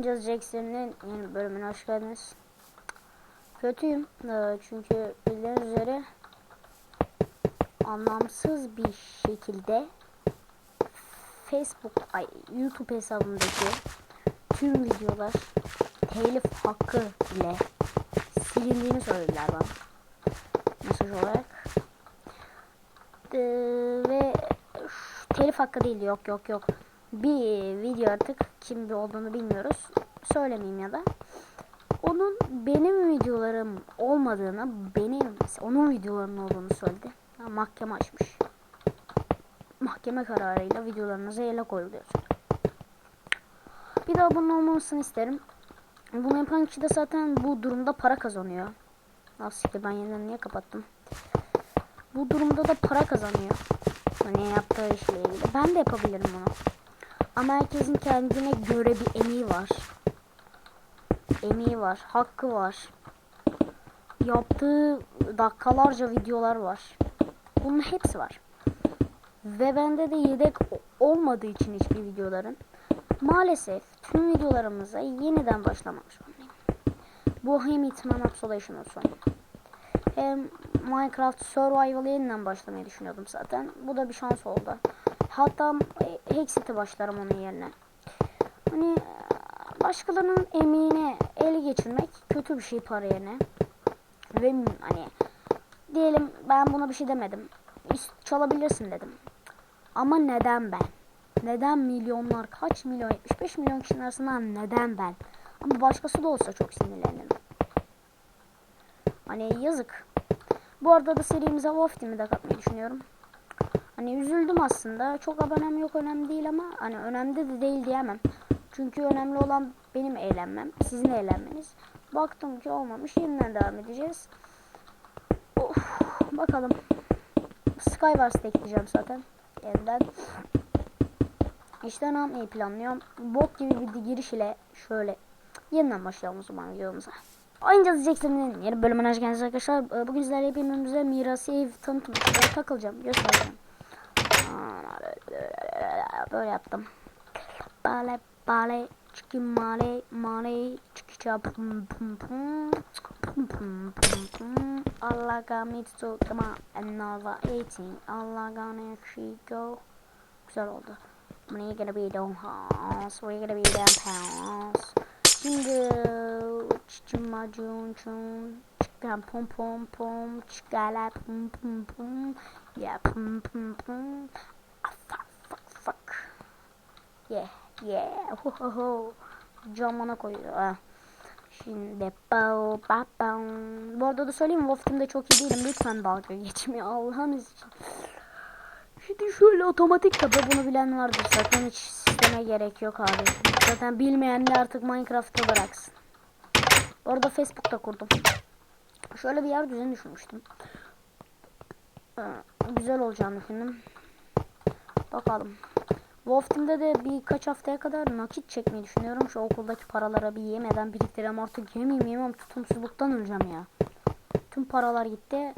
Angel Jackson'ın yeni bölümüne hoş geldiniz. Kötüyüm Ee, çünkü bildiğiniz üzere anlamsız bir şekilde Facebook, ay YouTube hesabımdaki tüm videolar telif hakkı ile silindiğini söylediler bana mesaj olarak. Ee, ve şu telif hakkı değil yok yok yok bir video artık kim olduğunu bilmiyoruz. Söylemeyeyim ya da. Onun benim videolarım olmadığını, benim onun videolarının olduğunu söyledi. Ha, mahkeme açmış. Mahkeme kararıyla videolarınıza ele koyuluyor. Bir daha bunun olmamasını isterim. Bunu yapan kişi de zaten bu durumda para kazanıyor. Nasıl ben yeniden niye kapattım? Bu durumda da para kazanıyor. Hani yaptığı işle ilgili. Ben de yapabilirim bunu. Ama herkesin kendine göre bir emeği var. Emeği var, hakkı var. Yaptığı dakikalarca videolar var. Bunun hepsi var. Ve bende de yedek olmadığı için hiçbir videoların maalesef tüm videolarımıza yeniden başlamamış bulunayım. Bu hem Hitman Absolution olsun hem Minecraft Survival yeniden başlamayı düşünüyordum zaten. Bu da bir şans oldu. Hatta Hexit'e başlarım onun yerine. Hani başkalarının emeğine ele geçirmek kötü bir şey para yerine. Ve hani diyelim ben buna bir şey demedim. Çalabilirsin dedim. Ama neden ben? Neden milyonlar, kaç milyon, 75 milyon kişinin arasından neden ben? Ama başkası da olsa çok sinirlenirim. Hani yazık. Bu arada da serimize Wolf Team'i de katmayı düşünüyorum. Hani üzüldüm aslında. Çok abonem yok önemli değil ama hani önemli de değil diyemem. Çünkü önemli olan benim eğlenmem, sizin eğlenmeniz. Baktım ki olmamış. Yeniden devam edeceğiz. Of, bakalım. Skywars'ta ekleyeceğim zaten. Yeniden. İşte ne yapmayı planlıyorum. Bot gibi bir giriş ile şöyle yeniden başlayalım o zaman videomuza. Oyuncu diyeceksiniz yeni bölümüne hoş geldiniz arkadaşlar. Bugün sizlerle hepimize mirası ev tanıtım takılacağım. Göstereceğim. Böyle yaptım. Bale bale chicken male male pum Allah me to come on another 18 Allah gonna she go güzel oldu. You gonna be down house? You gonna be down house? Jingle, chimajun chun, chicken pum pum pum, chicala pum pum pum, yeah pum pum pum, ah, fuck fuck fuck, yeah yeah, ho ho ho, camına koyuyor ha. Şimdi bao ba bao. Bu arada da söyleyeyim Wolf Team'de çok iyi değilim. Lütfen dalga geçmeyin Allah'ınız için. Şimdi şöyle otomatik tabi bunu bilen vardır zaten hiç sisteme gerek yok abi. Zaten bilmeyenler artık Minecraft'ta bıraksın. Orada Facebook'ta kurdum. Şöyle bir yer düzeni düşünmüştüm. Ee, güzel olacağını düşündüm. Bakalım. Wolf Team'de de birkaç haftaya kadar nakit çekmeyi düşünüyorum. Şu okuldaki paralara bir yemeden biriktirem artık yemeyeyim yemem tutumsuzluktan öleceğim ya. Tüm paralar gitti.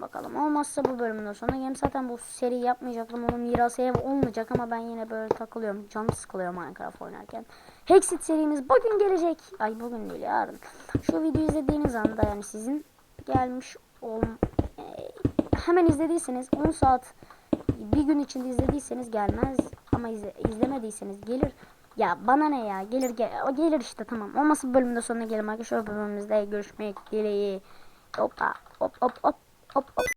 Bakalım. Olmazsa bu bölümün sonuna geleyim. Zaten bu seri yapmayacaktım. Onun mirası ev olmayacak ama ben yine böyle takılıyorum. Canım sıkılıyor Minecraft oynarken. Hexit serimiz bugün gelecek. Ay bugün değil yarın. Şu videoyu izlediğiniz anda yani sizin gelmiş ol e, hemen izlediyseniz 10 saat bir gün içinde izlediyseniz gelmez ama izle, izlemediyseniz gelir. Ya bana ne ya gelir gel gelir işte tamam. Olmazsa bölümde sonuna gelelim arkadaşlar. Bölümümüzde görüşmek dileği. Hoppa hop hop hop hop hop.